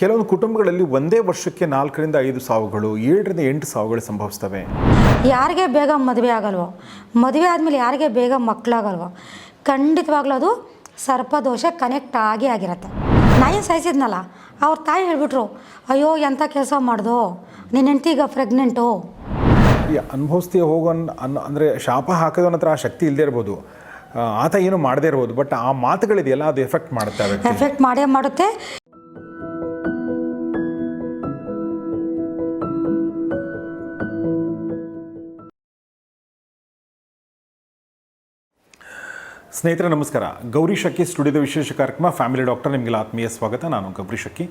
ಕೆಲವೊಂದು ಕುಟುಂಬಗಳಲ್ಲಿ ಒಂದೇ ವರ್ಷಕ್ಕೆ ನಾಲ್ಕರಿಂದ ಐದು ಸಾವುಗಳು ಏಳರಿಂದ ಎಂಟು ಸಾವುಗಳು ಸಂಭವಿಸ್ತವೆ. ಯಾರಿಗೆ ಬೇಗ ಮದುವೆ ಆಗಲ್ವ ಮದುವೆ ಆದಮೇಲೆ ಯಾರಿಗೆ ಬೇಗ ಮಕ್ಕಳಾಗಲ್ವ ಖಂಡಿತವಾಗ್ಲೂ ಅದು ಸರ್ಪದೋಷ ಕನೆಕ್ಟ್ ಆಗೇ ಆಗಿರತ್ತೆ. ನಾಯಿ ಸಾಯಿಸಿದ್ನಲ್ಲ ಅವ್ರ ತಾಯಿ ಹೇಳ್ಬಿಟ್ರು ಅಯ್ಯೋ ಎಂಥ ಕೆಲಸ ಮಾಡ್ದೋ? ನಿನ್ನ ಹೆಂಡ್ತಿ ಈಗ ಪ್ರೆಗ್ನೆಂಟು ಈ ಅನುಭವಿಸ್ತೀಯ ಹೋಗೋ ಅನ್ ಅಂದರೆ ಶಾಪ ಹಾಕೋದನ್ನ ಹತ್ರ ಆ ಶಕ್ತಿ ಇಲ್ಲದೆ ಇರ್ಬೋದು. ಆತ ಏನು ಮಾಡದೇ ಇರ್ಬೋದು ಬಟ್ ಆ ಮಾತುಗಳಿದೆಯಲ್ಲ ಅದು ಎಫೆಕ್ಟ್ ಮಾಡುತ್ತೆ ಎಫೆಕ್ಟ್ ಮಾಡೇ ಮಾಡುತ್ತೆ. ಸ್ನೇಹಿತರೆ ನಮಸ್ಕಾರ. ಗೌರಿ ಶಕ್ಕಿ ಸ್ಟುಡಿಯೋದ ವಿಶೇಷ ಕಾರ್ಯಕ್ರಮ ಫ್ಯಾಮಿಲಿ ಡಾಕ್ಟರ್ ನಿಮಗೆಲ್ಲ ಆತ್ಮೀಯ ಸ್ವಾಗತ. ನಾನು ಗೌರಿ ಶಕ್ಕಿ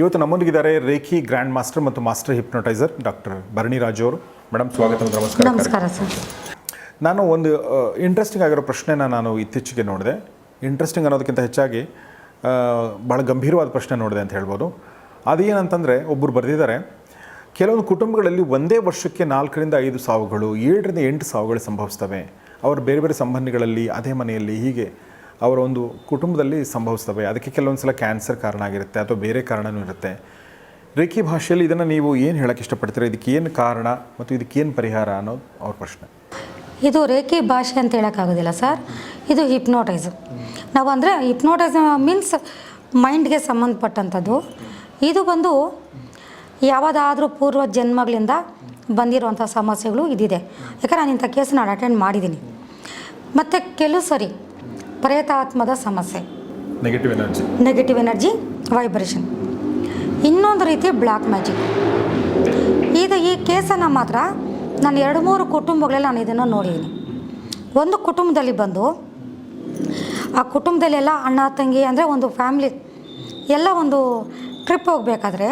ಇವತ್ತು ನಮ್ಮೊಂದಿಗಿದ್ದಾರೆ ರೇಖಿ ಗ್ರ್ಯಾಂಡ್ ಮಾಸ್ಟರ್ ಮತ್ತು master hypnotiser doctor Bharani Raju ಅವರು. ಮೇಡಮ್ ಸ್ವಾಗತ ನಮಸ್ಕಾರ. ನಮಸ್ಕಾರ ಸರ್. ನಾನು ಒಂದು ಇಂಟ್ರೆಸ್ಟಿಂಗ್ ಆಗಿರೋ ಪ್ರಶ್ನೆನ ನಾನು ಇತ್ತೀಚೆಗೆ ನೋಡಿದೆ. ಇಂಟ್ರೆಸ್ಟಿಂಗ್ ಅನ್ನೋದಕ್ಕಿಂತ ಹೆಚ್ಚಾಗಿ ಭಾಳ ಗಂಭೀರವಾದ ಪ್ರಶ್ನೆ ನೋಡಿದೆ ಅಂತ ಹೇಳ್ಬೋದು. ಅದೇನಂತಂದರೆ ಒಬ್ಬರು ಬರೆದಿದ್ದಾರೆ. ಕೆಲವೊಂದು ಕುಟುಂಬಗಳಲ್ಲಿ ಒಂದೇ ವರ್ಷಕ್ಕೆ ನಾಲ್ಕರಿಂದ ಐದು ಸಾವುಗಳು, ಏಳರಿಂದ ಎಂಟು ಸಾವುಗಳು ಸಂಭವಿಸ್ತವೆ. ಅವರ ಬೇರೆ ಬೇರೆ ಸಂಬಂಧಿಗಳಲ್ಲಿ, ಅದೇ ಮನೆಯಲ್ಲಿ ಹೀಗೆ ಅವರ ಒಂದು ಕುಟುಂಬದಲ್ಲಿ ಸಂಭವಿಸ್ತವೆ. ಅದಕ್ಕೆ ಕೆಲವೊಂದು ಸಲ ಕ್ಯಾನ್ಸರ್ ಕಾರಣ ಆಗಿರುತ್ತೆ ಅಥವಾ ಬೇರೆ ಕಾರಣವೂ ಇರುತ್ತೆ. ರೇಖಿ ಭಾಷೆಯಲ್ಲಿ ಇದನ್ನು ನೀವು ಏನು ಹೇಳಕ್ಕೆ ಇಷ್ಟಪಡ್ತೀರಾ? ಇದಕ್ಕೆ ಏನು ಕಾರಣ ಮತ್ತು ಇದಕ್ಕೆ ಏನು ಪರಿಹಾರ ಅನ್ನೋದು ಅವ್ರ ಪ್ರಶ್ನೆ. ಇದು ರೇಖಿ ಭಾಷೆ ಅಂತ ಹೇಳೋಕ್ಕಾಗೋದಿಲ್ಲ ಸರ್. ಇದು ಹಿಪ್ನೋಟೈಸ್ ನಾವು ಅಂದರೆ ಹಿಪ್ನೋಟೈಸ್ ಮೀನ್ಸ್ ಮೈಂಡ್ಗೆ ಸಂಬಂಧಪಟ್ಟಂಥದ್ದು. ಇದು ಬಂದು ಯಾವುದಾದ್ರೂ ಪೂರ್ವ ಜನ್ಮಗಳಿಂದ ಬಂದಿರುವಂಥ ಸಮಸ್ಯೆಗಳು ಇದಿದೆ. ಯಾಕಂದ್ರೆ ನಾನು ಇಂಥ ಕೇಸ್ ನಾನು ಅಟೆಂಡ್ ಮಾಡಿದ್ದೀನಿ ಮತ್ತು ಕೆಲವು ಸರಿ ಪ್ರೇತಾತ್ಮದ ಸಮಸ್ಯೆ. Negative energy negative energy vibration ಇನ್ನೊಂದು ರೀತಿ ಬ್ಲ್ಯಾಕ್ ಮ್ಯಾಜಿಕ್ ಇದು ಈ ಕೇಸನ್ನು ಮಾತ್ರ ನಾನು ಎರಡು ಮೂರು ಕುಟುಂಬಗಳಲ್ಲಿ ನಾನು ಇದನ್ನು ನೋಡಿದ್ದೀನಿ ಒಂದು ಕುಟುಂಬದಲ್ಲಿ ಬಂದು ಆ ಕುಟುಂಬದಲ್ಲೆಲ್ಲ ಅಣ್ಣ ತಂಗಿ ಅಂದರೆ ಒಂದು ಫ್ಯಾಮ್ಲಿ ಎಲ್ಲ ಒಂದು ಟ್ರಿಪ್ ಹೋಗಬೇಕಾದ್ರೆ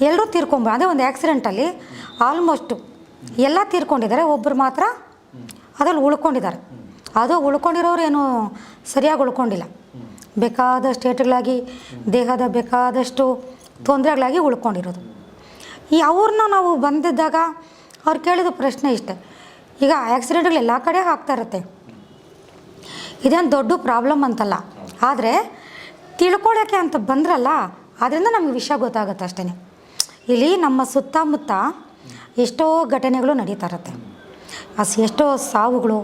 ಎಲ್ಲರೂ ತೀರ್ಕೊಂಬ, ಅದೇ ಒಂದು ಆ್ಯಕ್ಸಿಡೆಂಟಲ್ಲಿ ಆಲ್ಮೋಸ್ಟು ಎಲ್ಲ ತೀರ್ಕೊಂಡಿದ್ದಾರೆ ಒಬ್ಬರು ಮಾತ್ರ ಅದ್ರಲ್ಲಿ ಉಳ್ಕೊಂಡಿದ್ದಾರೆ. ಅದು ಉಳ್ಕೊಂಡಿರೋರು ಏನು ಸರಿಯಾಗಿ ಉಳ್ಕೊಂಡಿಲ್ಲ. ಬೇಕಾದ ಸ್ಟೇಟ್ಗಳಾಗಿ, ದೇಹದ ಬೇಕಾದಷ್ಟು ತೊಂದರೆಗಳಾಗಿ ಉಳ್ಕೊಂಡಿರೋದು. ಈ ಅವ್ರನ್ನ ನಾವು ಬಂದಿದ್ದಾಗ ಅವ್ರು ಕೇಳಿದ ಪ್ರಶ್ನೆ ಇಷ್ಟೆ. ಈಗ ಆ್ಯಕ್ಸಿಡೆಂಟ್ಗಳು ಎಲ್ಲ ಕಡೆ ಆಗ್ತಾ ಇರುತ್ತೆ. ಇದೇನು ದೊಡ್ಡ ಪ್ರಾಬ್ಲಮ್ ಅಂತಲ್ಲ. ಆದರೆ ತಿಳ್ಕೊಳ್ಳೋಕ್ಕೆ ಅಂತ ಬಂದ್ರಲ್ಲ ಅದರಿಂದ ನಮಗೆ ವಿಷಯ ಗೊತ್ತಾಗುತ್ತೆ ಅಷ್ಟೇ ಇಲ್ಲಿ ನಮ್ಮ ಸುತ್ತಮುತ್ತ ಎಷ್ಟೋ ಘಟನೆಗಳು ನಡೀತಾ ಇರುತ್ತೆ. ಅಸ್ ಎಷ್ಟೋ ಸಾವುಗಳು,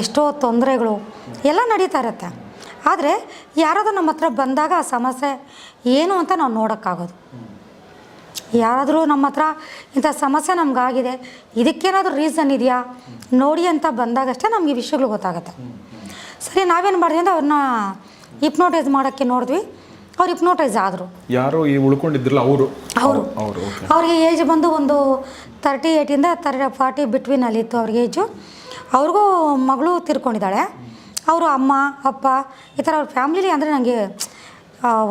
ಎಷ್ಟೋ ತೊಂದರೆಗಳು ಎಲ್ಲ ನಡೀತಾ ಇರುತ್ತೆ. ಆದರೆ ಯಾರಾದರೂ ನಮ್ಮ ಹತ್ರ ಬಂದಾಗ ಆ ಸಮಸ್ಯೆ ಏನು ಅಂತ ನಾವು ನೋಡೋಕ್ಕಾಗೋದು. ಯಾರಾದರೂ ನಮ್ಮ ಹತ್ರ ಇಂಥ ಸಮಸ್ಯೆ ನಮಗಾಗಿದೆ, ಇದಕ್ಕೇನಾದರೂ ರೀಸನ್ ಇದೆಯಾ? ನೋಡಿ ಅಂತ ಬಂದಾಗಷ್ಟೇ ನಮಗೆ ವಿಷಯಗಳು ಗೊತ್ತಾಗುತ್ತೆ. ಸರಿ, ನಾವೇನು ಮಾಡಿದ್ವಿ ಅಂದರೆ ಅವ್ರನ್ನ ಹಿಪ್ನೋಟೈಸ್ ಮಾಡೋಕ್ಕೆ ನೋಡಿದ್ವಿ. ಅವ್ರು ಹಿಪ್ನೋಟೈಸ್ ಆದರು. ಯಾರು ಈ ಉಳ್ಕೊಂಡಿದ್ರಲ್ಲ ಅವರು. ಅವರು. ಅವರು ಅವ್ರಿಗೆ ಏಜ್ ಬಂದು ಒಂದು ತರ್ಟಿ ಏಯ್ಟಿಂದ ತರ್ಟಿ ಫಾರ್ಟಿ ಬಿಟ್ವೀನಲ್ಲಿ ಇತ್ತು ಅವ್ರಿಗೆ ಏಜು ಅವ್ರಿಗೂ ಮಗಳು ತೀರ್ಕೊಂಡಿದ್ದಾಳೆ. ಅವರು ಅಮ್ಮ ಅಪ್ಪ ಈ ಥರ ಅವ್ರ ಫ್ಯಾಮ್ಲಿಲಿ ಅಂದರೆ ನನಗೆ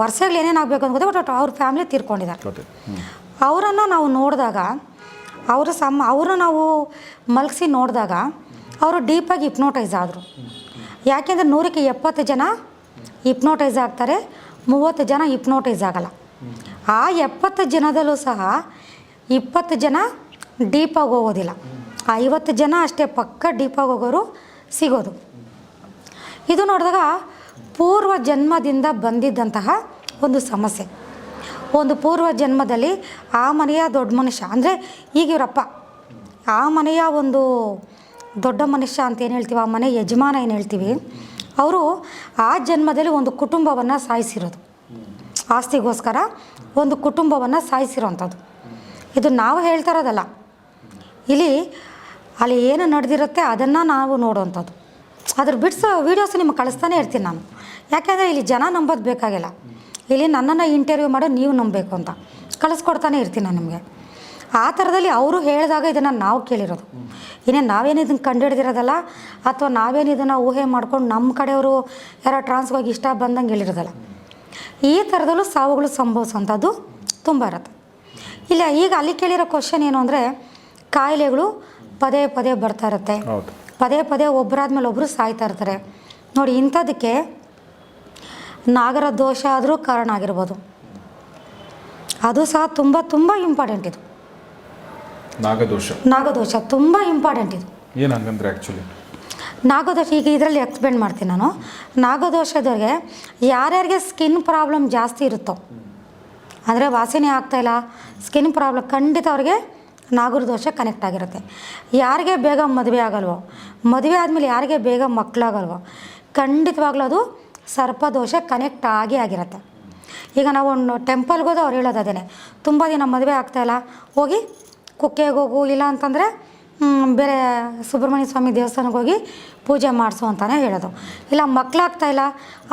ವರ್ಷಗಳು ಏನೇನು ಆಗಬೇಕು ಅಂತ ಗೊತ್ತೆ ಬಟ್ ಅವ್ರ ಫ್ಯಾಮ್ಲಿ ತೀರ್ಕೊಂಡಿದ್ದಾರೆ. ಅವರನ್ನು ನಾವು ನೋಡಿದಾಗ ಅವರ ಸಮ ಅವ್ರನ್ನ ನಾವು ಮಲಗಿಸಿ ನೋಡಿದಾಗ ಅವರು ಡೀಪಾಗಿ ಹಿಪ್ನೋಟೈಸ್ ಆದರು. ಯಾಕೆಂದರೆ ನೂರಕ್ಕೆ ಎಪ್ಪತ್ತು ಜನ ಹಿಪ್ನೋಟೈಸ್ ಆಗ್ತಾರೆ. ಮೂವತ್ತು ಜನ ಹಿಪ್ನೋಟೈಸ್ ಆಗಲ್ಲ. ಆ ಎಪ್ಪತ್ತು ಜನದಲ್ಲೂ ಸಹ ಇಪ್ಪತ್ತು ಜನ ಡೀಪಾಗಿ ಹೋಗೋದಿಲ್ಲ. ಐವತ್ತು ಜನ ಅಷ್ಟೇ ಪಕ್ಕ ಡೀಪಾಗಿ ಹೋಗೋರು ಸಿಗೋದು. ಇದು ನೋಡಿದಾಗ ಪೂರ್ವ ಜನ್ಮದಿಂದ ಬಂದಿದ್ದಂತಹ ಒಂದು ಸಮಸ್ಯೆ. ಒಂದು ಪೂರ್ವ ಜನ್ಮದಲ್ಲಿ ಆ ಮನೆಯ ದೊಡ್ಡ ಮನುಷ್ಯ, ಅಂದರೆ ಈಗ ಇವರಪ್ಪ. ಆ ಮನೆಯ ಒಂದು ದೊಡ್ಡ ಮನುಷ್ಯ ಅಂತ ಏನು ಹೇಳ್ತೀವಿ? ಆ ಮನೆ ಯಜಮಾನ ಏನು ಹೇಳ್ತೀವಿ? ಅವರು ಆ ಜನ್ಮದಲ್ಲಿ ಒಂದು ಕುಟುಂಬವನ್ನು ಸಾಯಿಸಿರೋದು. ಆಸ್ತಿಗೋಸ್ಕರ ಒಂದು ಕುಟುಂಬವನ್ನು ಸಾಯಿಸಿರೋವಂಥದ್ದು ಇದು ನಾವು ಹೇಳ್ತಾ ಇರೋದಲ್ಲ. ಇಲ್ಲಿ ಅಲ್ಲಿ ಏನು ನಡೆದಿರುತ್ತೆ ಅದನ್ನು ನಾವು ನೋಡುವಂಥದ್ದು ಅದ್ರ ಬಿಡ್ಸೋ ವೀಡಿಯೋಸ್ ನಿಮ್ಗೆ ಕಳಿಸ್ತಾನೆ ಇರ್ತೀನಿ ನಾನು. ಯಾಕೆಂದರೆ ಇಲ್ಲಿ ಜನ ನಂಬೋದು ಬೇಕಾಗಿಲ್ಲ. ಇಲ್ಲಿ ನನ್ನನ್ನು ಇಂಟರ್ವ್ಯೂ ಮಾಡೋ ನೀವು ನಂಬಬೇಕು ಅಂತ. ಕಳಿಸ್ಕೊಡ್ತಾನೆ ಇರ್ತೀನಿ ನಾನು ನಿಮಗೆ. ಆ ಥರದಲ್ಲಿ ಅವರು ಹೇಳಿದಾಗ ಇದನ್ನು ನಾವು ಕೇಳಿರೋದು. ಇನ್ನೇನು ನಾವೇನು ಇದನ್ನು ಕಂಡುಹಿಡಿದಿರೋದಲ್ಲ? ಅಥವಾ ನಾವೇನು ಇದನ್ನು ಊಹೆ ಮಾಡ್ಕೊಂಡು ನಮ್ಮ ಕಡೆಯವರು ಯಾರೋ ಟ್ರಾನ್ಸ್ಫೋಗಿ ಇಷ್ಟ ಬಂದಂಗೆ ಹೇಳಿರೋದಲ್ಲ. ಈ ಥರದಲ್ಲೂ ಸಾವುಗಳು ಸಂಭವಿಸುವಂಥದ್ದು ತುಂಬ ಇರುತ್ತೆ. ಇಲ್ಲ ಈಗ ಅಲ್ಲಿ ಕೇಳಿರೋ ಕ್ವಶನ್ ಏನು ಅಂದರೆ ಕಾಯಿಲೆಗಳು ಪದೇ ಪದೇ ಬರ್ತಾ ಇರುತ್ತೆ. ಪದೇ ಪದೇ ಒಬ್ಬರಾದ್ಮೇಲೆ ಒಬ್ಬರು ಸಾಯ್ತಾ ಇರ್ತಾರೆ. ನೋಡಿ ಇಂಥದಕ್ಕೆ ನಾಗರ ದೋಷ ಆದರೂ ಕಾರಣ ಆಗಿರ್ಬೋದು. ಅದು ಸಹ ತುಂಬ ತುಂಬ ಇಂಪಾರ್ಟೆಂಟ್ ಇದು. ನಾಗದೋಷ. ನಾಗದೋಷ ತುಂಬ ಇಂಪಾರ್ಟೆಂಟ್ ಇದು. ಏನು ಹಂಗಂದ್ರೆ ಆ್ಯಕ್ಚುಲಿ ನಾಗದೋಷ ಈಗ ಇದರಲ್ಲಿ ಎಕ್ಸ್ಪ್ಲೇನ್ ಮಾಡ್ತೀನಿ ನಾನು. ನಾಗದೋಷದವ್ರಿಗೆ ಯಾರ್ಯಾರಿಗೆ ಸ್ಕಿನ್ ಪ್ರಾಬ್ಲಮ್ ಜಾಸ್ತಿ ಇರುತ್ತೋ ಅಂದರೆ ವಾಸನೆ ಆಗ್ತಾಯಿಲ್ಲ ಸ್ಕಿನ್ ಪ್ರಾಬ್ಲಮ್ ಖಂಡಿತ ಅವ್ರಿಗೆ ನಾಗರ ದೋಷ ಕನೆಕ್ಟ್ ಆಗಿರುತ್ತೆ. ಯಾರಿಗೆ ಬೇಗ ಮದುವೆ ಆಗಲ್ವೋ ಮದುವೆ ಆದಮೇಲೆ ಯಾರಿಗೆ ಬೇಗ ಮಕ್ಕಳಾಗಲ್ವೋ ಖಂಡಿತವಾಗ್ಲೂ ಅದು ಸರ್ಪದೋಷ ಕನೆಕ್ಟ್ ಆಗೇ ಆಗಿರುತ್ತೆ. ಈಗ ನಾವು ಒಂದು ಟೆಂಪಲ್ಗೋದು ಅವ್ರು ಹೇಳೋದು ಅದೇನೆ ತುಂಬ ದಿನ ಮದುವೆ ಆಗ್ತಾಯಿಲ್ಲ ಹೋಗಿ ಕುಕ್ಕೆಗೆ ಹೋಗು ಇಲ್ಲ ಅಂತಂದರೆ ಬೇರೆ ಸುಬ್ರಹ್ಮಣ್ಯ ಸ್ವಾಮಿ ದೇವಸ್ಥಾನಕ್ಕೆ ಹೋಗಿ ಪೂಜೆ ಮಾಡಿಸು ಅಂತಲೇ ಹೇಳೋದು. ಇಲ್ಲ ಮಕ್ಕಳಾಗ್ತಾ ಇಲ್ಲ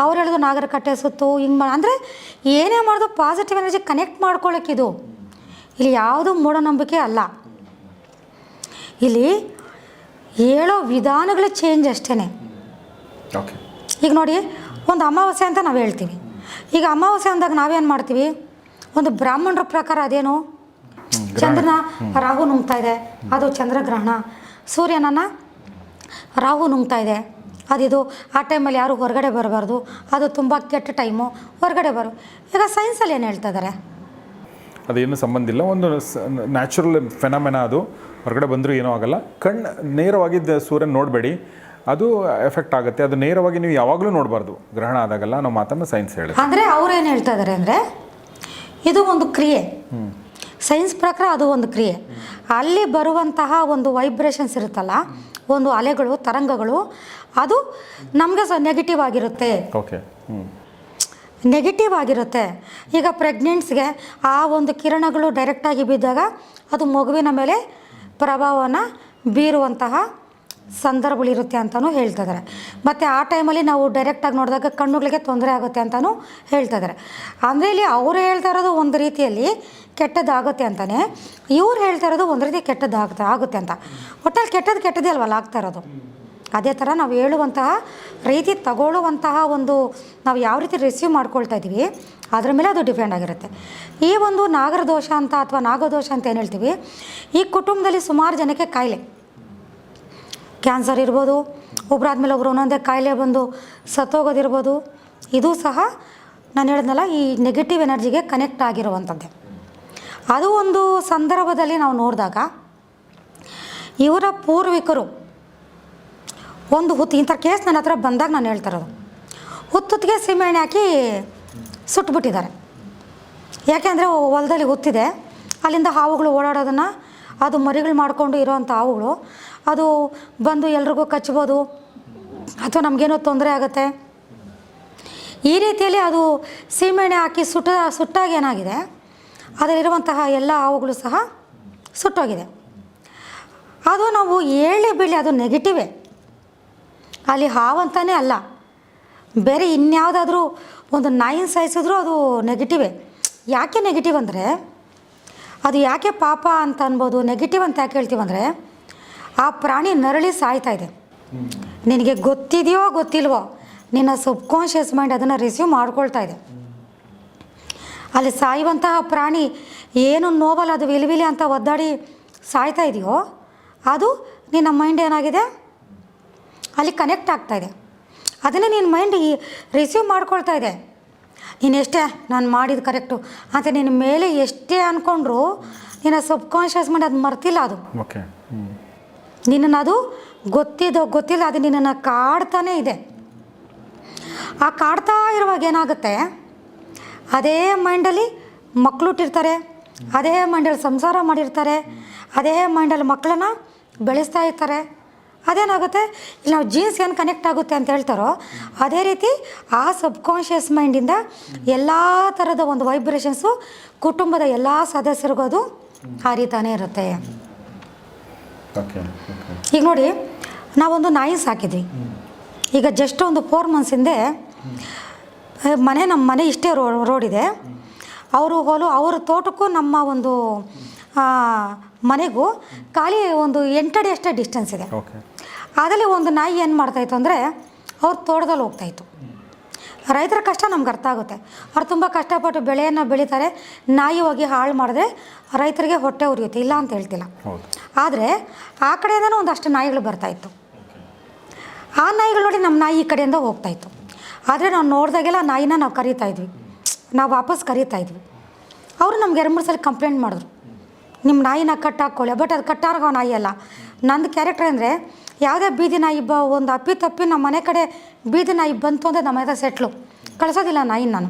ಅವ್ರು ಹೇಳೋದು ನಾಗರಕಟ್ಟೆ ಸುತ್ತು ಹಿಂಗೆ ಮಾ ಅಂದರೆ ಏನೇ ಮಾಡೋದು ಪಾಸಿಟಿವ್ ಎನರ್ಜಿ ಕನೆಕ್ಟ್ ಮಾಡ್ಕೊಳ್ಳೋಕ್ಕಿದು ಇಲ್ಲಿ ಯಾವುದು ಮೂಢನಂಬಿಕೆ ಅಲ್ಲ. ಇಲ್ಲಿ ಹೇಳೋ ವಿಧಾನಗಳು ಚೇಂಜ್ ಅಷ್ಟೇ ಈಗ ನೋಡಿ ಒಂದು ಅಮಾವಾಸ್ಯೆ ಅಂತ ನಾವು ಹೇಳ್ತೀವಿ. ಈಗ ಅಮಾವಾಸ್ಯೆ ಅಂದಾಗ ನಾವೇನು ಮಾಡ್ತೀವಿ? ಒಂದು ಬ್ರಾಹ್ಮಣರ ಪ್ರಕಾರ ಅದೇನು? ಚಂದ್ರನ ರಾಹು ನುಂಗ್ತಾ ಇದೆ. ಅದು ಚಂದ್ರಗ್ರಹಣ. ಸೂರ್ಯನನ್ನ ರಾಹು ನುಂಗ್ತಾ ಇದೆ. ಅದಿದು ಆ ಟೈಮಲ್ಲಿ ಯಾರು ಹೊರಗಡೆ ಬರಬಾರ್ದು. ಅದು ತುಂಬ ಕೆಟ್ಟ ಟೈಮು. ಹೊರಗಡೆ ಬರು. ಈಗ ಸೈನ್ಸಲ್ಲಿ ಏನು ಹೇಳ್ತಾ ಇದ್ದಾರೆ ಅದೇನು ಸಂಬಂಧ ಇಲ್ಲ. ಒಂದು ನ್ಯಾಚುರಲ್ ಫೆನಾಮೆನ ಅದು. ಹೊರಗಡೆ ಬಂದರೂ ಏನೂ ಆಗಲ್ಲ. ಕಣ್ಣು ನೇರವಾಗಿ ಸೂರ್ಯನ ನೋಡಬೇಡಿ. ಅದು ಎಫೆಕ್ಟ್ ಆಗುತ್ತೆ. ಅದು ನೇರವಾಗಿ ನೀವು ಯಾವಾಗಲೂ ನೋಡಬಾರ್ದು. ಗ್ರಹಣ ಆದಾಗಲ್ಲ ನಾವು ಮಾತನ್ನು ಸೈನ್ಸ್ ಹೇಳಿ ಅಂದರೆ ಅವ್ರು ಏನು ಹೇಳ್ತಾ ಇದ್ದಾರೆ ಅಂದರೆ ಇದು ಒಂದು ಕ್ರಿಯೆ. ಸೈನ್ಸ್ ಪ್ರಕಾರ ಅದು ಒಂದು ಕ್ರಿಯೆ. ಅಲ್ಲಿ ಬರುವಂತಹ ಒಂದು ವೈಬ್ರೇಷನ್ಸ್ ಇರುತ್ತಲ್ಲ ಒಂದು ಅಲೆಗಳು ತರಂಗಗಳು ಅದು ನಮಗೆ ಸ ನೆಗೆಟಿವ್ ಆಗಿರುತ್ತೆ. ಓಕೆ ನೆಗೆಟಿವ್ ಆಗಿರುತ್ತೆ. ಈಗ ಪ್ರೆಗ್ನೆಂಟ್ಸ್ಗೆ ಆ ಒಂದು ಕಿರಣಗಳು ಡೈರೆಕ್ಟಾಗಿ ಬಿದ್ದಾಗ ಅದು ಮಗುವಿನ ಮೇಲೆ ಪ್ರಭಾವವನ್ನು ಬೀರುವಂತಹ ಸಂದರ್ಭಗಳಿರುತ್ತೆ ಅಂತಲೂ ಹೇಳ್ತಾ ಇದ್ದಾರೆ ಮತ್ತು ಆ ಟೈಮಲ್ಲಿ ನಾವು ಡೈರೆಕ್ಟಾಗಿ ನೋಡಿದಾಗ ಕಣ್ಣುಗಳಿಗೆ ತೊಂದರೆ ಆಗುತ್ತೆ ಅಂತಲೂ ಹೇಳ್ತಾ ಇದ್ದಾರೆ ಅಂದರೆ ಇಲ್ಲಿ ಅವರು ಹೇಳ್ತಾ ಇರೋದು ಒಂದು ರೀತಿಯಲ್ಲಿ ಕೆಟ್ಟದ್ದಾಗುತ್ತೆ ಅಂತಲೇ ಇವ್ರು ಹೇಳ್ತಾ ಇರೋದು ಒಂದು ರೀತಿ ಕೆಟ್ಟದ್ದಾಗುತ್ತೆ ಆಗುತ್ತೆ ಅಂತ. ಒಟ್ಟಲ್ಲಿ ಕೆಟ್ಟದ್ದು ಕೆಟ್ಟದೇ ಅಲ್ವಲ್ಲ ಆಗ್ತಾ ಇರೋದು? ಅದೇ ಥರ ನಾವು ಹೇಳುವಂತಹ ರೀತಿ ತಗೊಳ್ಳುವಂತಹ ಒಂದು ನಾವು ಯಾವ ರೀತಿ ರಿಸೀವ್ ಮಾಡ್ಕೊಳ್ತಾ ಇದ್ದೀವಿ ಅದ್ರ ಮೇಲೆ ಅದು ಡಿಪೆಂಡ್ ಆಗಿರುತ್ತೆ. ಈ ಒಂದು ನಾಗರ ದೋಷ ಅಂತ ಅಥವಾ ನಾಗದೋಷ ಅಂತ ಏನು ಹೇಳ್ತೀವಿ, ಈ ಕುಟುಂಬದಲ್ಲಿ ಸುಮಾರು ಜನಕ್ಕೆ ಕಾಯಿಲೆ. ಕ್ಯಾನ್ಸರ್ ಇರ್ಬೋದು ಒಬ್ಬರಾದ್ಮೇಲೆ ಒಬ್ಬರು ಒಂದೊಂದೇ ಕಾಯಿಲೆ ಬಂದು ಸತ್ತೋಗೋದಿರ್ಬೋದು, ಇದು ಸಹ ನಾನು ಹೇಳಿದ್ನಲ್ಲ ಈ ನೆಗೆಟಿವ್ ಎನರ್ಜಿಗೆ ಕನೆಕ್ಟ್ ಆಗಿರುವಂಥದ್ದೇ ಅದು ಒಂದು ಸಂದರ್ಭದಲ್ಲಿ ನಾವು ನೋಡಿದಾಗ ಇವರ ಪೂರ್ವಿಕರು ಒಂದು ಹುತ್ತು, ಇಂಥ ಕೇಸ್ ನನ್ನ ಹತ್ರ ಬಂದಾಗ ನಾನು ಹೇಳ್ತಾ ಇರೋದು. ಹುತ್ತುತ್ತಿಗೆ ಸೀಮೆಎಣ್ಣೆ ಹಾಕಿ ಸುಟ್ಬಿಟ್ಟಿದ್ದಾರೆ. ಯಾಕೆಂದರೆ ಹೊಲದಲ್ಲಿ ಹುತ್ತಿದೆ. ಅಲ್ಲಿಂದ ಹಾವುಗಳು ಓಡಾಡೋದನ್ನು ಅದು ಮರಿಗಳು ಮಾಡಿಕೊಂಡು ಇರೋವಂಥ ಹಾವುಗಳು. ಅದು ಬಂದು ಎಲ್ರಿಗೂ ಕಚ್ಬೋದು. ಅಥವಾ ನಮಗೇನೋ ತೊಂದರೆ ಆಗುತ್ತೆ. ಈ ರೀತಿಯಲ್ಲಿ ಅದು ಸೀಮೆಎಣ್ಣೆ ಹಾಕಿ ಸುಟ್ಟ, ಸುಟ್ಟಾಗ ಏನಾಗಿದೆ? ಅದರಲ್ಲಿರುವಂತಹ ಎಲ್ಲ ಹಾವುಗಳು ಸಹ ಸುಟ್ಟೋಗಿದೆ. ಅದು ನಾವು ಏಳೆ ಬೀಳಿ ಅದು ನೆಗೆಟಿವೇ ಅಲ್ಲಿ ಹಾವಂತಾನೇ ಅಲ್ಲ. ಬೇರೆ ಇನ್ಯಾವುದಾದ್ರೂ ಒಂದು ನೈನ್ ಸೈಸಿದ್ರು ಅದು ನೆಗೆಟಿವೇ ಯಾಕೆ ನೆಗೆಟಿವ್ ಅಂದರೆ, ಅದು ಯಾಕೆ ಪಾಪ ಅಂತ ಅನ್ಬೋದು ನೆಗೆಟಿವ್ ಅಂತ ಯಾಕೆ ಹೇಳ್ತೀವಂದರೆ ಆ ಪ್ರಾಣಿ ನರಳಿ ಸಾಯ್ತಾ ಇದೆ. ನಿನಗೆ ಗೊತ್ತಿದೆಯೋ ಗೊತ್ತಿಲ್ವೋ, ನಿನ್ನ ಸಬ್ಕಾನ್ಷಿಯಸ್ ಮೈಂಡ್ ಅದನ್ನು ರಿಸೀವ್ ಮಾಡ್ಕೊಳ್ತಾ ಇದೆ. ಅಲ್ಲಿ ಸಾಯುವಂತಹ ಪ್ರಾಣಿ ಏನು ನೋವಲ್ಲ ಅದು ವಿಲಿವಿಲಿ ಅಂತ ಒದ್ದಾಡಿ ಸಾಯ್ತಾ ಇದೆಯೋ ಅದು ನಿನ್ನ ಮೈಂಡ್ ಏನಾಗಿದೆ? ಅಲ್ಲಿ ಕನೆಕ್ಟ್ ಆಗ್ತಾ ಇದೆ. ಅದನ್ನೇ ನಿನ್ನ ಮೈಂಡ್ ಈ ರಿಸೀವ್ ಮಾಡ್ಕೊಳ್ತಾ ಇದೆ. ನೀನು ಎಷ್ಟೇ ನಾನು ಮಾಡಿದ್ದು ಕರೆಕ್ಟು ಅಂತ ನಿನ್ನ ಮೇಲೆ ಎಷ್ಟೇ ಅಂದ್ಕೊಂಡ್ರು ನಿನ್ನ ಸಬ್ ಕಾನ್ಷಿಯಸ್ ಮೈಂಡ್ ಅದು ಮರ್ತಿಲ್ಲ ಅದು. ಓಕೆ ನಿನ್ನನ್ನು ಅದು ಗೊತ್ತಿದೋ ಗೊತ್ತಿಲ್ಲ ಅದು ನಿನ್ನನ್ನು ಕಾಡ್ತಾನೇ ಇದೆ. ಆ ಕಾಡ್ತಾ ಇರುವಾಗ ಏನಾಗುತ್ತೆ? ಅದೇ ಮೈಂಡಲ್ಲಿ ಮಕ್ಕಳು ಹುಟ್ಟಿರ್ತಾರೆ ಅದೇ ಮೈಂಡಲ್ಲಿ ಸಂಸಾರ ಮಾಡಿರ್ತಾರೆ ಅದೇ ಮೈಂಡಲ್ಲಿ ಮಕ್ಕಳನ್ನ ಬೆಳೆಸ್ತಾ ಇರ್ತಾರೆ. ಅದೇನಾಗುತ್ತೆ? ಇಲ್ಲಿ ನಾವು ಜೀನ್ಸ್ ಏನು ಕನೆಕ್ಟ್ ಆಗುತ್ತೆ ಅಂತ ಹೇಳ್ತಾರೋ ಅದೇ ರೀತಿ ಆ ಸಬ್ಕಾನ್ಷಿಯಸ್ ಮೈಂಡಿಂದ ಎಲ್ಲ ಥರದ ಒಂದು ವೈಬ್ರೇಷನ್ಸು ಕುಟುಂಬದ ಎಲ್ಲ ಸದಸ್ಯರಿಗೂ ಅದು ಹರಿತಾನೆ ಇರುತ್ತೆ. ಈಗ ನೋಡಿ ನಾವೊಂದು ನಾಯಿ ಸಾಕಿದ್ವಿ. ಈಗ ಜಸ್ಟ್ ಒಂದು ಫೋರ್ ಮಂತ್ಸ್ ಹಿಂದೆ ಮನೆ ನಮ್ಮ ಮನೆ ಇಷ್ಟೇ ರೋ ರೋಡಿದೆ ಅವರು ಹೋಲು ಅವರ ತೋಟಕ್ಕೂ ನಮ್ಮ ಒಂದು ಮನೆಗೂ ಖಾಲಿ ಒಂದು ಎಂಟಡಿ ಅಷ್ಟೇ ಡಿಸ್ಟೆನ್ಸ್ ಇದೆ. ಅದರಲ್ಲಿ ಒಂದು ನಾಯಿ ಏನು ಮಾಡ್ತಾಯಿತ್ತು ಅಂದರೆ ಅವ್ರ ತೋಟದಲ್ಲಿ ಹೋಗ್ತಾಯಿತ್ತು. ರೈತರ ಕಷ್ಟ ನಮ್ಗೆ ಅರ್ಥ ಆಗುತ್ತೆ. ಅವ್ರು ತುಂಬ ಕಷ್ಟಪಟ್ಟು ಬೆಳೆಯನ್ನು ಬೆಳೀತಾರೆ ನಾಯಿ ಹೋಗಿ ಹಾಳು ಮಾಡಿದ್ರೆ ರೈತರಿಗೆ ಹೊಟ್ಟೆ ಉರಿಯುತ್ತೆ ಇಲ್ಲ ಅಂತ ಹೇಳ್ತಿಲ್ಲ. ಆದರೆ ಆ ಕಡೆಯಿಂದನೂ ಒಂದಷ್ಟು ನಾಯಿಗಳು ಬರ್ತಾಯಿತ್ತು. ಆ ನಾಯಿಗಳು ನೋಡಿ ನಮ್ಮ ನಾಯಿ ಈ ಕಡೆಯಿಂದ ಹೋಗ್ತಾಯಿತ್ತು. ಆದರೆ ನಾವು ನೋಡಿದಾಗೆಲ್ಲ ನಾಯಿನ ನಾವು ಕರೀತಾ ಇದ್ವಿ. ನಾವು ವಾಪಸ್ ಕರೀತಾ ಇದ್ವಿ. ಅವರು ನಮ್ಗೆ ಎರಡು ಮೂರು ಸಲ ಕಂಪ್ಲೇಂಟ್ ಮಾಡಿದ್ರು. ನಿಮ್ಮ ನಾಯಿನ ಕಟ್ ಹಾಕ್ಕೊಳ್ಳಿ ಬಟ್ ಅದು ಕಟ್ಟಾರ್ಗೋ ನಾಯಿ ಅಲ್ಲ. ನಂದು ಕ್ಯಾರೆಕ್ಟರ್ ಅಂದರೆ ಯಾವುದೇ ಬೀದಿ ನಾಯಿ ಬ ಒಂದು ಅಪ್ಪಿ ತಪ್ಪಿ ನಮ್ಮ ಮನೆ ಕಡೆ ಬೀದಿ ನಾಯಿ ಬಂತು ಅಂದರೆ ನಮ್ಮ ಹತ್ರ ಸೆಟ್ಲು ಕಳಿಸೋದಿಲ್ಲ ನಾಯಿ ನಾನು.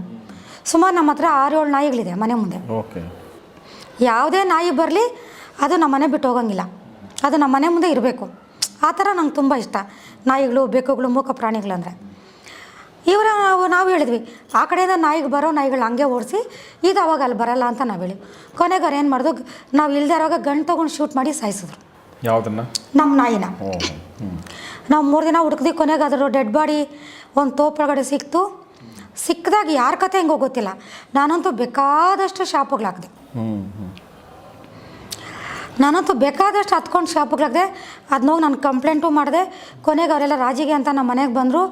ಸುಮಾರು ನಮ್ಮ ಹತ್ರ ಆರು ಏಳು ನಾಯಿಗಳಿದೆ ಮನೆ ಮುಂದೆ. ಓಕೆ. ಯಾವುದೇ ನಾಯಿ ಬರಲಿ ಅದು ನಮ್ಮ ಮನೆ ಬಿಟ್ಟು ಹೋಗಂಗಿಲ್ಲ. ಅದು ನಮ್ಮ ಮನೆ ಮುಂದೆ ಇರಬೇಕು. ಆ ಥರ ನಂಗೆ ತುಂಬ ಇಷ್ಟ. ನಾಯಿಗಳು ಬೆಕ್ಕುಗಳು ಮೂಕ ಪ್ರಾಣಿಗಳು ಅಂದರೆ ಇವರ ನಾವು ನಾವು ಹೇಳಿದ್ವಿ ಆ ಕಡೆಯಿಂದ ನಾಯಿಗೆ ಬರೋ ನಾಯಿಗಳು ಹಂಗೆ ಓಡಿಸಿ ಇದು ಅವಾಗ ಅಲ್ಲಿ ಬರಲ್ಲ ಅಂತ ನಾವು ಹೇಳಿ ಕೊನೆಗೆ ಅವ್ರು ಏನು ಮಾಡಿದ್ರು ನಾವು ಇಲ್ದೇ ಇರೋವಾಗ ಗಂಡು ತೊಗೊಂಡು ಶೂಟ್ ಮಾಡಿ ಸಾಯಿಸಿದ್ರು. ಯಾವುದನ್ನು? ನಮ್ಮ ನಾಯಿನ. ನಾವು ಮೂರು ದಿನ ಹುಡುಕಿದ್ವಿ ಕೊನೆಗೆ ಅದರ ಡೆಡ್ ಬಾಡಿ ಒಂದು ತೋಪೊಳಗಡೆ ಸಿಕ್ತು. ಸಿಕ್ಕಿದಾಗ ಯಾರ ಕತೆ ಹೆಂಗೋ ಗೊತ್ತಿಲ್ಲ. ನಾನಂತೂ ಬೇಕಾದಷ್ಟು ಹ್ಞೂ ನಾನಂತೂ ಬೇಕಾದಷ್ಟು ಹತ್ಕೊಂಡು ಶಾಪುಗಳಾಗಿದೆ ಅದನ್ನೋಗಿ ನಾನು ಕಂಪ್ಲೇಂಟು ಮಾಡಿದೆ. ಕೊನೆಗೆ ಅವರೆಲ್ಲ ರಾಜಿಗೆ ಅಂತ ನಮ್ಮ ಮನೆಗೆ ಬಂದರು.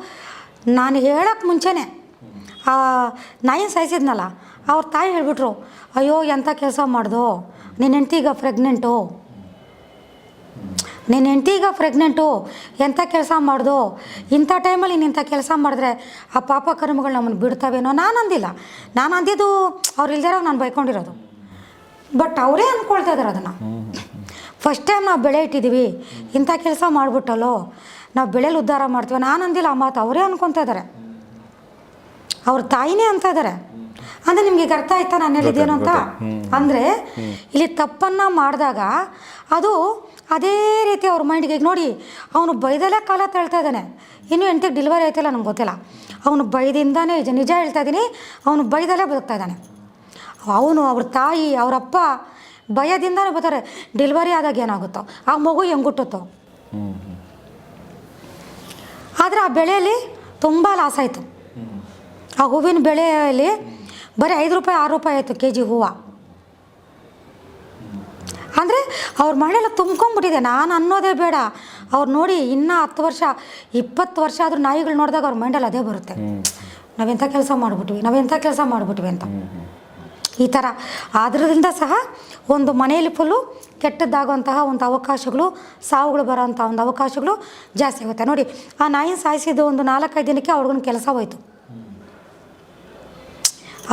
ನಾನು ಹೇಳೋಕ್ಕೆ ಮುಂಚೆನೇ ಆ ನಾಯಿನ ಸಾಯಿಸಿದ್ನಲ್ಲ ಅವ್ರ ತಾಯಿ ಹೇಳ್ಬಿಟ್ರು ಅಯ್ಯೋ ಎಂಥ ಕೆಲಸ ಮಾಡ್ದು? ನಿನ್ನ ಹೆಂಡ್ತೀಗ ಪ್ರೆಗ್ನೆಂಟು ನಿನ್ನ ಹೆಂಡ್ತಿ ಈಗ ಪ್ರೆಗ್ನೆಂಟು ಎಂಥ ಕೆಲಸ ಮಾಡ್ದು? ಇಂಥ ಟೈಮಲ್ಲಿ ನೀನು ಇಂಥ ಕೆಲಸ ಮಾಡಿದ್ರೆ ಆ ಪಾಪ ಕರ್ಮಗಳು ನಮ್ಮನ್ನು ಬಿಡ್ತಾವೇನೋ? ನಾನು ಅಂದಿಲ್ಲ. ನಾನು ಅಂದಿದ್ದು ಅವ್ರು ಇಲ್ದಿರೋ ನಾನು ಬೈಕೊಂಡಿರೋದು. ಬಟ್ ಅವರೇ ಅಂದ್ಕೊಳ್ತಾ ಇದ್ದಾರೆ ಅದನ್ನು. ಫಸ್ಟ್ ಟೈಮ್ ನಾವು ಬೆಳೆ ಇಟ್ಟಿದ್ದೀವಿ ಇಂಥ ಕೆಲಸ ಮಾಡಿಬಿಟ್ಟಲ್ಲೋ? ನಾವು ಬೆಳೆಯಲ್ಲಿ ಉದ್ಧಾರ ಮಾಡ್ತೀವಿ ನಾನು ಅಂದಿಲ್ಲ ಆ ಮಾತು ಅವರೇ ಅನ್ಕೊತಾ ಇದ್ದಾರೆ ಅವ್ರ ತಾಯಿನೇ ಅಂತ ಇದ್ದಾರೆ ಅಂದರೆ ನಿಮಗೆ ಅರ್ಥ ಆಯ್ತಾ ನಾನು ಹೇಳಿದ್ದೇನು ಅಂತ? ಅಂದರೆ ಇಲ್ಲಿ ತಪ್ಪನ್ನು ಮಾಡಿದಾಗ ಅದು ಅದೇ ರೀತಿ ಅವ್ರ ಮೈಂಡ್ಗೆ ಈಗ ನೋಡಿ ಅವನು ಬೈದಲ್ಲೇ ಕಾಲ ತಳ್ತಾ ಇದ್ದಾನೆ. ಇನ್ನೂ ಎಂಟಿಗೆ ಡೆಲಿವರಿ ಆಯ್ತಿಲ್ಲ ನಂಗೆ ಗೊತ್ತಿಲ್ಲ. ಅವನು ಬೈದಿಂದಾನೇ ನಿಜ ನಿಜ ಹೇಳ್ತಾ ಇದ್ದೀನಿ ಅವನು ಬೈದಲ್ಲೇ ಬದುಕ್ತಾ ಇದ್ದಾನೆ. ಅವನು ಅವ್ರ ತಾಯಿ ಅವರಪ್ಪ ಭಯದಿಂದಾನೇ ಬರ್ತಾರೆ ಡೆಲಿವರಿ ಆದಾಗ ಏನಾಗುತ್ತೋ? ಆ ಮಗು ಹೆಂಗೆ ಹುಟ್ಟುತ್ತೋ? ಹ್ಞೂ ಹ್ಞೂ ಆದರೆ ಆ ಬೆಳೆಯಲ್ಲಿ ತುಂಬ ಲಾಸ್ ಆಯಿತು. ಆ ಹೂವಿನ ಬೆಳೆಯಲ್ಲಿ ಬರೀ ಐದು ರೂಪಾಯಿ ಆರು ರೂಪಾಯಿ ಆಯಿತು ಕೆ ಜಿ ಹೂವು. ಅಂದರೆ ಅವ್ರ ಮನೆಯೆಲ್ಲ ತುಂಬ್ಕೊಂಡ್ಬಿಟ್ಟಿದೆ. ನಾನು ಅನ್ನೋದೇ ಬೇಡ. ಅವ್ರು ನೋಡಿ ಇನ್ನೂ ಹತ್ತು ವರ್ಷ ಇಪ್ಪತ್ತು ವರ್ಷ ಆದರೂ ನಾಯಿಗಳು ನೋಡಿದಾಗ ಅವ್ರ ಮೈಂಡಲ್ಲಿ ಅದೇ ಬರುತ್ತೆ. ನಾವೆಂಥ ಕೆಲಸ ಮಾಡಿಬಿಟ್ವಿ ನಾವೆಂಥ ಕೆಲಸ ಮಾಡಿಬಿಟ್ವಿ ಅಂತ. ಈ ಥರ ಆದ್ರಿಂದ ಸಹ ಒಂದು ಮನೆಯಲ್ಲಿ ಫುಲ್ಲು ಕೆಟ್ಟದ್ದಾಗುವಂತಹ ಒಂದು ಅವಕಾಶಗಳು, ಸಾವುಗಳು ಬರೋವಂಥ ಒಂದು ಅವಕಾಶಗಳು ಜಾಸ್ತಿ ಆಗುತ್ತೆ. ನೋಡಿ, ಆ ನಾಯಿನ ಸಾಯಿಸಿದ ಒಂದು ನಾಲ್ಕೈದು ದಿನಕ್ಕೆ ಅವ್ರಿಗೊಂದು ಕೆಲಸ ಹೋಯಿತು.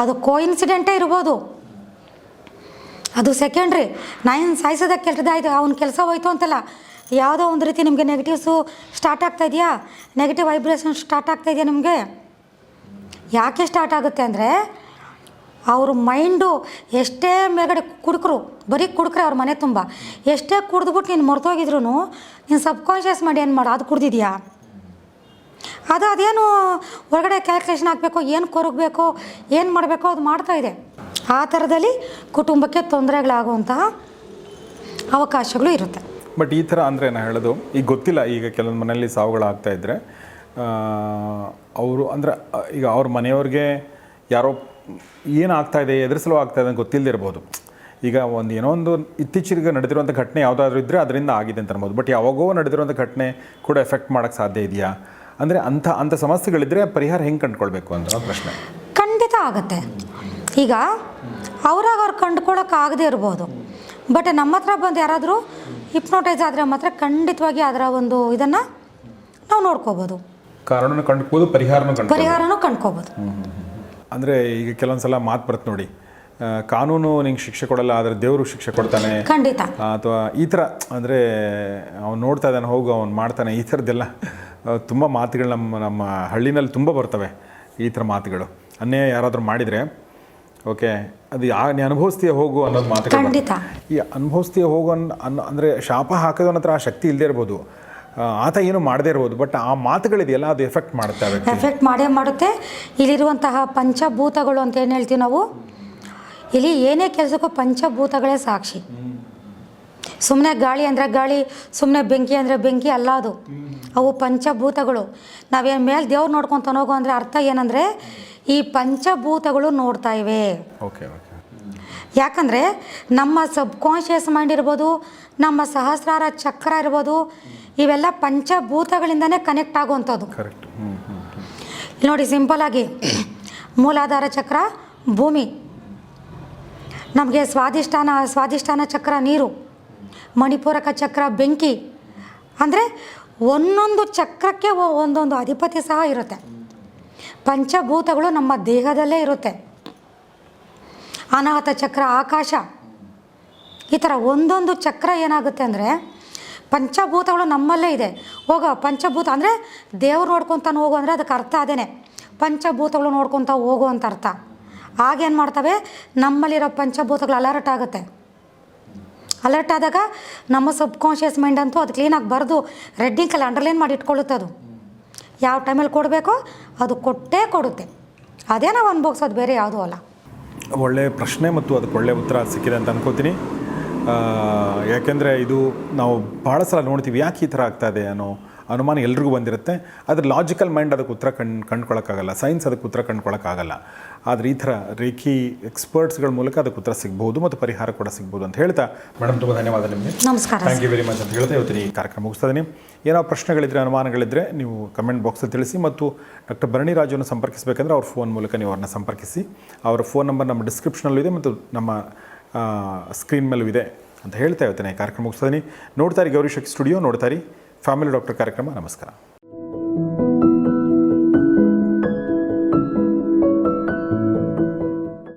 ಅದು ಕೋಇನ್ಸಿಡೆಂಟೇ ಇರ್ಬೋದು. ಅದು ಸೆಕೆಂಡ್ರಿ ನಾಯಿನ ಸಾಯಿಸೋದಕ್ಕೆ ಕೆಟ್ಟದಾಯ್ತು ಅವ್ನ ಕೆಲಸ ಹೋಯ್ತು ಅಂತಲ್ಲ. ಯಾವುದೋ ಒಂದು ರೀತಿ ನಿಮಗೆ ನೆಗೆಟಿವ್ಸು ಸ್ಟಾರ್ಟ್ ಆಗ್ತಾ ಇದೆಯಾ? ನೆಗೆಟಿವ್ ವೈಬ್ರೇಷನ್ ಸ್ಟಾರ್ಟ್ ಆಗ್ತಾ ಇದೆಯಾ ನಿಮಗೆ? ಯಾಕೆ ಸ್ಟಾರ್ಟ್ ಆಗುತ್ತೆ ಅಂದರೆ ಅವ್ರ ಮೈಂಡು ಎಷ್ಟೇ ಮೇಲ್ಗಡೆ ಕುಡುಕರು, ಬರೀ ಕುಡ್ಕ್ರೆ ಅವ್ರ ಮನೆ ತುಂಬ. ಎಷ್ಟೇ ಕುಡಿದ್ಬಿಟ್ಟು ನೀನು ಮರ್ತೋಗಿದ್ರು ನೀನು ಸಬ್ಕಾನ್ಷಿಯಸ್ ಮಾಡಿ ಏನು ಮಾಡು, ಅದು ಕುಡ್ದಿದ್ಯಾ? ಅದು ಅದೇನು ಹೊರಗಡೆ ಕ್ಯಾಲ್ಕುಲೇಷನ್ ಹಾಕಬೇಕು, ಏನು ಕೊರಗಬೇಕು, ಏನು ಮಾಡಬೇಕು ಅದು ಮಾಡ್ತಾ ಇದೆ. ಆ ಥರದಲ್ಲಿ ಕುಟುಂಬಕ್ಕೆ ತೊಂದರೆಗಳಾಗುವಂತಹ ಅವಕಾಶಗಳು ಇರುತ್ತೆ. ಬಟ್ ಈ ಥರ ಅಂದರೆ ನಾನು ಹೇಳೋದು, ಈಗ ಗೊತ್ತಿಲ್ಲ, ಈಗ ಕೆಲವೊಂದು ಮನೆಯಲ್ಲಿ ಸಾವುಗಳಾಗ್ತಾ ಇದ್ದರೆ ಅವರು ಅಂದರೆ, ಈಗ ಅವ್ರ ಮನೆಯವ್ರಿಗೆ ಯಾರೋ ಏನಾಗ್ತಾ ಇದೆ ಎದುರಿಸಲು ಆಗ್ತಾ ಇದೆ ಅಂತ ಗೊತ್ತಿಲ್ಲದಿರ್ಬೋದು ಈಗ ಒಂದು ಏನೋ ಒಂದು ಇತ್ತೀಚೆಗೆ ನಡೆದಿರುವಂಥ ಘಟನೆ ಯಾವುದಾದ್ರೂ ಇದ್ದರೆ ಅದರಿಂದ ಆಗಿದೆ ಅಂತ ಅನ್ಬೋದು. ಬಟ್ ಯಾವಾಗೋ ನಡೆದಿರುವಂಥ ಘಟನೆ ಕೂಡ ಎಫೆಕ್ಟ್ ಮಾಡೋಕ್ಕೆ ಸಾಧ್ಯ ಇದೆಯಾ? ಅಂದರೆ ಅಂಥ ಅಂಥ ಸಮಸ್ಯೆಗಳಿದ್ದರೆ ಪರಿಹಾರ ಹೆಂಗೆ ಕಂಡುಕೊಳ್ಬೇಕು ಅಂತ ಪ್ರಶ್ನೆ. ಖಂಡಿತ ಆಗುತ್ತೆ. ಈಗ ಅವ್ರಾಗ ಅವ್ರು ಕಂಡುಕೊಳ್ಳೋಕ್ಕಾಗದೇ ಇರ್ಬೋದು. ಬಟ್ ನಮ್ಮ ಹತ್ರ ಬಂದು ಯಾರಾದರೂ ಹಿಪ್ನೋಟೈಸ್ ಆದರೆ ಮಾತ್ರ ಖಂಡಿತವಾಗಿ ಅದರ ಒಂದು ಇದನ್ನು ನಾವು ನೋಡ್ಕೋಬೋದು. ಕಾರಣ ಕಂಡುಕೋದು ಪರಿಹಾರನೂ ಕಂಡು ಪರಿಹಾರನೂ ಕಂಡ್ಕೋಬೋದು. ಅಂದರೆ ಈಗ ಕೆಲವೊಂದು ಸಲ ಮಾತು ಬರುತ್ತೆ ನೋಡಿ. ಕಾನೂನು ನಿಂಗೆ ಶಿಕ್ಷೆ ಕೊಡಲ್ಲ ಆದರೆ ದೇವರು ಶಿಕ್ಷೆ ಕೊಡ್ತಾನೆ. ಖಂಡಿತ. ಅಥವಾ ಈ ಥರ ಅಂದರೆ ಅವ್ನು ನೋಡ್ತಾ ಇದ್ದಾನೆ ಹೋಗು ಅವ್ನು ಮಾಡ್ತಾನೆ ಈ ಥರದ್ದೆಲ್ಲ ತುಂಬ ಮಾತುಗಳು ನಮ್ಮ ನಮ್ಮ ಹಳ್ಳಿನಲ್ಲಿ ತುಂಬ ಬರ್ತವೆ ಈ ಥರ ಮಾತುಗಳು. ಅನ್ಯಾಯ ಯಾರಾದರೂ ಮಾಡಿದರೆ ಓಕೆ ಅದು ಯಾ ನೀ ಅನುಭವಿಸ್ತೀಯ ಹೋಗು ಅನ್ನೋದು ಮಾತುಗಳು ಖಂಡಿತ. ಈ ಅನುಭವಿಸ್ತೀಯ ಹೋಗು ಅನ್ ಅಂದರೆ ಶಾಪ ಹಾಕೋದನ್ನ ಹತ್ರ ಆ ಶಕ್ತಿ ಇಲ್ಲದೇ ಇರ್ಬೋದು. ಆತ ಏನು ಮಾಡದೇ ಇರ್ಬೋದು ಬಟ್ ಆ ಮಾತುಗಳಿದೆಯಲ್ಲ ಅದು ಎಫೆಕ್ಟ್ ಮಾಡುತ್ತೆ ಎಫೆಕ್ಟ್ ಮಾಡೇ ಮಾಡುತ್ತೆ. ಇಲ್ಲಿರುವಂತಹ ಪಂಚಭೂತಗಳು ಅಂತ ಏನು ಹೇಳ್ತೀವಿ ನಾವು? ಇಲ್ಲಿ ಏನೇ ಕೆಲಸಕ್ಕೂ ಪಂಚಭೂತಗಳೇ ಸಾಕ್ಷಿ. ಸುಮ್ಮನೆ ಗಾಳಿ ಅಂದರೆ ಗಾಳಿ ಸುಮ್ಮನೆ ಬೆಂಕಿ ಅಂದರೆ ಬೆಂಕಿ ಅಲ್ಲ ಅದು. ಅವು ಪಂಚಭೂತಗಳು. ನಾವೇನು ಮೇಲೆ ದೇವ್ರು ನೋಡ್ಕೊತಾನೆ ಹೋಗು ಅಂದರೆ ಅರ್ಥ ಏನಂದರೆ ಈ ಪಂಚಭೂತಗಳು ನೋಡ್ತಾ ಇವೆ. ಓಕೆ ಓಕೆ ಯಾಕಂದರೆ ನಮ್ಮ ಸಬ್ ಕಾನ್ಷಿಯಸ್ ಮೈಂಡ್ ಇರ್ಬೋದು ನಮ್ಮ ಸಹಸ್ರಾರ ಚಕ್ರ ಇರ್ಬೋದು ಇವೆಲ್ಲ ಪಂಚಭೂತಗಳಿಂದನೇ ಕನೆಕ್ಟ್ ಆಗುವಂಥದ್ದು. ನೋಡಿ ಸಿಂಪಲ್ ಆಗಿ ಮೂಲಾಧಾರ ಚಕ್ರ ಭೂಮಿ. ನಮಗೆ ಸ್ವಾದಿಷ್ಠಾನ ಸ್ವಾದಿಷ್ಠಾನ ಚಕ್ರ ನೀರು ಮಣಿಪೂರಕ ಚಕ್ರ ಬೆಂಕಿ. ಅಂದರೆ ಒಂದೊಂದು ಚಕ್ರಕ್ಕೆ ಒಂದೊಂದು ಅಧಿಪತಿ ಸಹ ಇರುತ್ತೆ. ಪಂಚಭೂತಗಳು ನಮ್ಮ ದೇಹದಲ್ಲೇ ಇರುತ್ತೆ. ಅನಾಹತ ಚಕ್ರ ಆಕಾಶ. ಈ ಥರ ಒಂದೊಂದು ಚಕ್ರ ಏನಾಗುತ್ತೆ ಅಂದರೆ ಪಂಚಭೂತಗಳು ನಮ್ಮಲ್ಲೇ ಇದೆ. ಹೋಗೋ, ಪಂಚಭೂತ ಅಂದರೆ ದೇವ್ರು ನೋಡ್ಕೊತಾನೆ ಹೋಗು ಅಂದರೆ ಅದಕ್ಕೆ ಅರ್ಥ ಅದೇನೆ. ಪಂಚಭೂತಗಳು ನೋಡ್ಕೊತ ಹೋಗು ಅಂತ ಅರ್ಥ. ಆಗೇನು ಮಾಡ್ತವೆ? ನಮ್ಮಲ್ಲಿರೋ ಪಂಚಭೂತಗಳು ಅಲರ್ಟ್ ಆಗುತ್ತೆ. ಅಲರ್ಟ್ ಆದಾಗ ನಮ್ಮ ಸಬ್ ಕಾನ್ಷಿಯಸ್ ಮೈಂಡ್ ಅಂತೂ ಅದು ಕ್ಲೀನಾಗಿ ಬರೆದು ರೆಡ್ಡಿಂಗ್ ಕಲ್ಲಿ ಅಂಡರ್ಲೈನ್ ಮಾಡಿ ಇಟ್ಕೊಳ್ಳುತ್ತೆ ಅದು. ಯಾವ ಟೈಮಲ್ಲಿ ಕೊಡಬೇಕು ಅದು ಕೊಟ್ಟೇ ಕೊಡುತ್ತೆ. ಅದೇ ನಾವು ಅನುಭವಿಸೋದು ಬೇರೆ ಯಾವುದೂ ಅಲ್ಲ. ಒಳ್ಳೆಯ ಪ್ರಶ್ನೆ ಮತ್ತು ಅದಕ್ಕೆ ಒಳ್ಳೆಯ ಉತ್ತರ ಸಿಕ್ಕಿದೆ ಅಂತ ಅನ್ಕೋತೀನಿ. ಯಾಕೆಂದರೆ ಇದು ನಾವು ಭಾಳ ಸಲ ನೋಡ್ತೀವಿ ಯಾಕೆ ಈ ಥರ ಆಗ್ತಾ ಇದೆ ಅನ್ನೋ ಅನುಮಾನ ಎಲ್ರಿಗೂ ಬಂದಿರುತ್ತೆ. ಅದ್ರ ಲಾಜಿಕಲ್ ಮೈಂಡ್ ಅದಕ್ಕೆ ಉತ್ತರ ಕಣ್ ಕಂಡ್ಕೊಳ್ಳೋಕ್ಕಾಗಲ್ಲ ಸೈನ್ಸ್ ಅದಕ್ಕೆ ಉತ್ತರ ಕಂಡ್ಕೊಳ್ಳೋಕ್ಕಾಗಲ್ಲ ಆದರೆ ಈ ಥರ ರೇಖಿ ಎಕ್ಸ್ಪರ್ಟ್ಸ್ಗಳ ಮೂಲಕ ಅದಕ್ಕೆ ಉತ್ತರ ಸಿಗ್ಬೋದು ಮತ್ತು ಪರಿಹಾರ ಕೂಡ ಸಿಗ್ಬೋದು ಅಂತ ಹೇಳ್ತಾ ಮೇಡಮ್ ತುಂಬ ಧನ್ಯವಾದ ನಿಮಗೆ. ನಮಸ್ಕಾರ ಥ್ಯಾಂಕ್ ಯು ವೆರಿ ಮಚ್ ಅಂತ ಹೇಳ್ತಾ ಇವತ್ತಿನ ಈ ಕಾರ್ಯಕ್ರಮ ಮುಗಿಸ್ತಾ ಇದ್ದೀನಿ ಏನೋ ಪ್ರಶ್ನೆಗಳಿದ್ರೆ ಅನುಮಾನಗಳಿದ್ದರೆ ನೀವು ಕಮೆಂಟ್ ಬಾಕ್ಸಲ್ಲಿ ತಿಳಿಸಿ ಮತ್ತು ಡಾಕ್ಟರ್ ಭರಣಿ ರಾಜುವನ್ನು ಸಂಪರ್ಕಿಸಬೇಕಂದ್ರೆ ಅವ್ರ ಫೋನ್ ಮೂಲಕ ನೀವು ಅವ್ರನ್ನ ಸಂಪರ್ಕಿಸಿ. ಅವರ ಫೋನ್ ನಂಬರ್ ನಮ್ಮ ಡಿಸ್ಕ್ರಿಪ್ಷನಲ್ಲೂ ಇದೆ ಮತ್ತು ನಮ್ಮ ಸ್ಕ್ರೀನ್ ಮೇಲೂ ಇದೆ ಅಂತ ಹೇಳ್ತಾ ಇರ್ತೇನೆ ಕಾರ್ಯಕ್ರಮ ಮುಗಿಸ್ತಾ ನೋಡ್ತಾರೆ ಗೌರಿ ಶಕ್ತಿ ಸ್ಟುಡಿಯೋ ನೋಡ್ತಾ ಇರಿ. ಫ್ಯಾಮಿಲಿ ಡಾಕ್ಟರ್ ಕಾರ್ಯಕ್ರಮ, ನಮಸ್ಕಾರ.